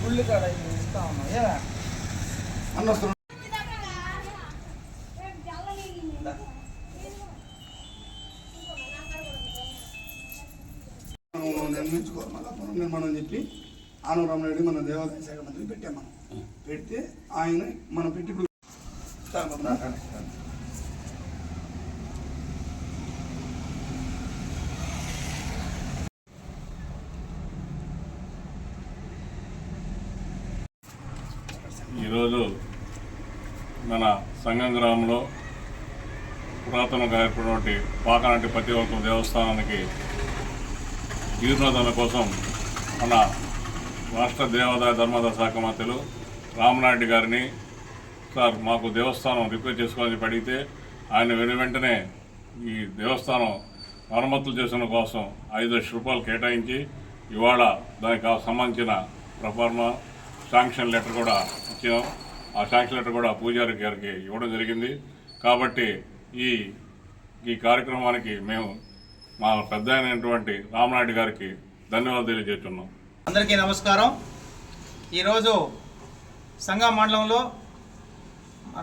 గుళ్ళు కాడ ఇస్తా ఉన్నాం ఏమే అన్న వస్తున్నాడు మనం నిర్మించుకోవాలి మళ్ళీ పునర్నిర్మాణం చెప్పి ఆనవరామ రెడ్డి మన దేవాదాయ శాఖ మంత్రి పెట్టాం మనం. పెడితే ఆయన మనం పెట్టి ఇప్పుడు ఈరోజు మన సంగం గ్రామంలో పురాతనంగా ఏర్పడినటువంటి పాకనాటి పతివర్తం దేవస్థానానికి జీర్ణోద్ధరణ కోసం మన రాష్ట్ర దేవాదాయ ధర్మాదాయ శాఖ మంత్రులు రామనాయుడు గారిని సార్ మాకు దేవస్థానం రిపేర్ చేసుకోవాలని అడిగితే ఆయన వెను వెంటనే ఈ దేవస్థానం మరమ్మతులు చేసిన కోసం ఐదు లక్షల రూపాయలు కేటాయించి ఇవాళ దానికి సంబంధించిన ప్రఫార్మ శాంక్షన్ లెటర్ కూడా ఇచ్చాం. ఆ శాంక్షన్ లెటర్ కూడా పూజారి గారికి ఇవ్వడం జరిగింది. కాబట్టి ఈ ఈ కార్యక్రమానికి మేము మా పెద్ద అయినటువంటి రామనాయుడు గారికి ధన్యవాదాలు తెలియజేస్తున్నాం. అందరికీ నమస్కారం. ఈరోజు సంఘం మండలంలో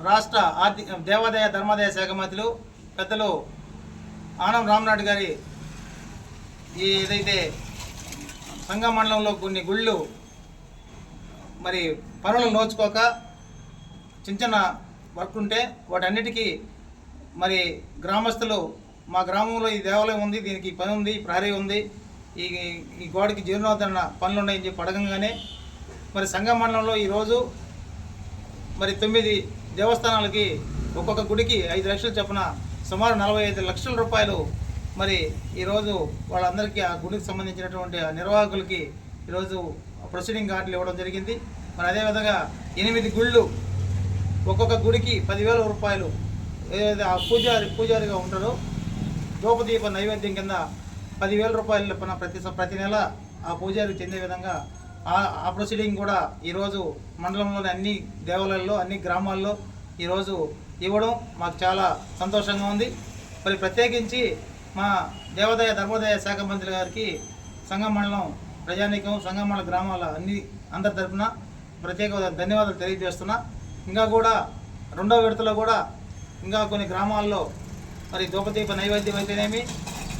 రాష్ట్ర ఆర్థిక దేవాదాయ ధర్మాదాయ శాఖ మంత్రులు పెద్దలు ఆనం రామనాయుడు గారి ఈ ఏదైతే సంఘం మండలంలో కొన్ని గుళ్ళు మరి పనులు నోచుకోక చిన్న చిన్న వర్క్ ఉంటే వాటన్నిటికీ మరి గ్రామస్తులు మా గ్రామంలో ఈ దేవాలయం ఉంది దీనికి పని ఉంది ప్రహరీ ఉంది ఈ ఈ గోడకి జీర్ణోద్ధరణ పనులు ఉన్నాయని చెప్పి అడగంగానే మరి సంఘం మండలంలో ఈరోజు మరి తొమ్మిది దేవస్థానాలకి ఒక్కొక్క గుడికి ఐదు లక్షలు చొప్పున సుమారు నలభై ఐదు లక్షల రూపాయలు మరి ఈరోజు వాళ్ళందరికీ ఆ గుడికి సంబంధించినటువంటి నిర్వాహకులకి ఈరోజు ప్రొసీడింగ్ కార్డులు ఇవ్వడం జరిగింది. మరి అదేవిధంగా ఎనిమిది గుళ్ళు ఒక్కొక్క గుడికి పదివేల రూపాయలు ఏదైతే ఆ పూజారి పూజారిగా ఉంటారో ధూపదీప నైవేద్యం కింద పదివేల రూపాయలు లెక్కన ప్రతి ప్రతి నెల ఆ పూజారికి చెందే విధంగా ఆ ఆ ప్రొసీడింగ్ కూడా ఈరోజు మండలంలోని అన్ని దేవాలయాల్లో అన్ని గ్రామాల్లో ఈరోజు ఇవ్వడం మాకు చాలా సంతోషంగా ఉంది. మరి ప్రత్యేకించి మా దేవాదాయ ధర్మోదయ శాఖ మంత్రి గారికి సంఘం మండలం ప్రజానీకం సంగమాల గ్రామాల అన్ని అందరి తరఫున ప్రత్యేక ధన్యవాదాలు తెలియజేస్తున్నా. ఇంకా కూడా రెండో విడతలో కూడా ఇంకా కొన్ని గ్రామాల్లో మరి దూపదీప నైవేద్యం అయితేనేమి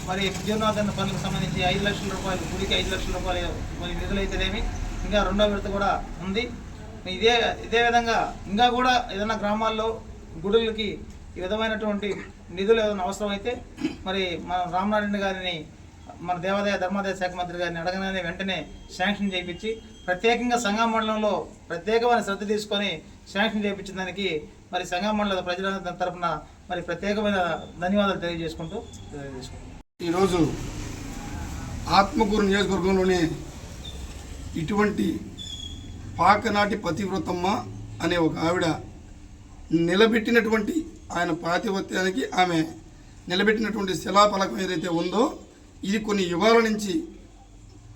మరి జీర్ణోద్ధరణ పనులకు సంబంధించి ఐదు లక్షల రూపాయలు గుడికి ఐదు లక్షల రూపాయలు మరి నిధులైతేనేమి ఇంకా రెండో విడత కూడా ఉంది. ఇదే ఇదే విధంగా ఇంకా కూడా ఏదైనా గ్రామాల్లో గుడులకి ఈ విధమైనటువంటి నిధులు ఏదైనా అవసరం అయితే మరి మన రామనారాయణ గారిని మన దేవాదాయ ధర్మాదాయ శాఖ మంత్రి గారిని అడగగానే వెంటనే శాంక్షన్ చేయించి ప్రత్యేకంగా సంఘం మండలంలో ప్రత్యేకమైన శ్రద్ధ తీసుకొని శాంక్షన్ చేయించిన దానికి మరి సంఘం మండల ప్రజల తరపున మరి ప్రత్యేకమైన ధన్యవాదాలు తెలియజేసుకుంటూ తెలియజేసుకుంటాం ఈరోజు ఆత్మకూరు నియోజకవర్గంలోనే ఇటువంటి పాకనాటి పతివ్రతమ్మ అనే ఒక ఆవిడ నిలబెట్టినటువంటి ఆయన పాతివత్యానికి ఆమె నిలబెట్టినటువంటి శిలాఫలకం ఏదైతే ఉందో ఇది కొన్ని యుగాల నుంచి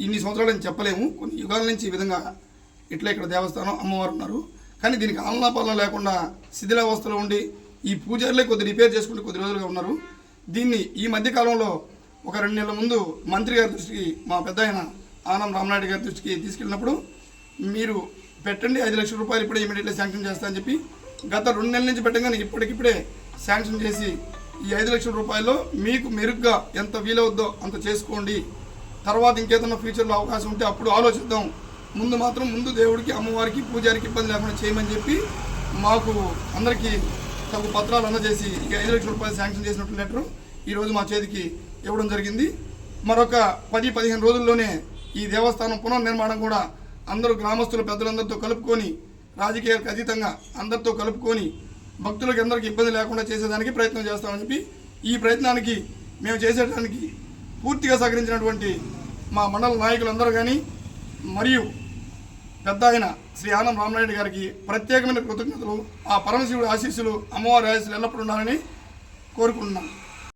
ఇన్ని సంవత్సరాలని చెప్పలేము. కొన్ని యుగాల నుంచి ఈ విధంగా ఇట్లా ఇక్కడ దేవస్థానం అమ్మవారు ఉన్నారు. కానీ దీనికి ఆలనాపాలన లేకుండా శిథిలావస్థలో ఉండి ఈ పూజారులే కొద్ది రిపేర్ చేసుకుంటూ కొద్ది రోజులుగా ఉన్నారు. దీన్ని ఈ మధ్య కాలంలో ఒక రెండు నెలల ముందు మంత్రి గారి దృష్టికి మా పెద్ద ఆయన ఆనం రామనాయుడు గారి దృష్టికి తీసుకెళ్ళినప్పుడు మీరు పెట్టండి ఐదు లక్షల రూపాయలు ఇప్పుడే ఇమీడియట్లీ శాంక్షన్ చేస్తా అని చెప్పి గత రెండు నెలల నుంచి పెట్టగానే ఇప్పటికిప్పుడే శాంక్షన్ చేసి ఈ ఐదు లక్షల రూపాయల్లో మీకు మెరుగ్గా ఎంత వీలవుద్దో అంత చేసుకోండి. తర్వాత ఇంకేదన్నా ఫ్యూచర్లో అవకాశం ఉంటే అప్పుడు ఆలోచిద్దాం. ముందు మాత్రం ముందు దేవుడికి అమ్మవారికి పూజారికి ఇబ్బంది లేకుండా చేయమని చెప్పి మాకు అందరికీ తగు పత్రాలు అందజేసి ఈ ఐదు లక్షల రూపాయలు శాంక్షన్ చేసినట్టు లెటరు ఈరోజు మా చేతికి ఇవ్వడం జరిగింది. మరొక పది పదిహేను రోజుల్లోనే ఈ దేవస్థానం పునర్నిర్మాణం కూడా అందరూ గ్రామస్తులు పెద్దలందరితో కలుపుకొని రాజకీయాలకు అతీతంగా అందరితో కలుపుకొని భక్తులకు అందరికీ ఇబ్బంది లేకుండా చేసేదానికి ప్రయత్నం చేస్తామని చెప్పి ఈ ప్రయత్నానికి మేము చేసేటానికి పూర్తిగా సహకరించినటువంటి మా మండల నాయకులందరూ కానీ మరియు పెద్ద ఆయన శ్రీ ఆనం రామనాయుడు గారికి ప్రత్యేకమైన కృతజ్ఞతలు ఆ పరమశివుడి ఆశీస్సులు అమ్మవారి ఆశీస్సులు ఎల్లప్పుడూ ఉండాలని కోరుకుంటున్నాను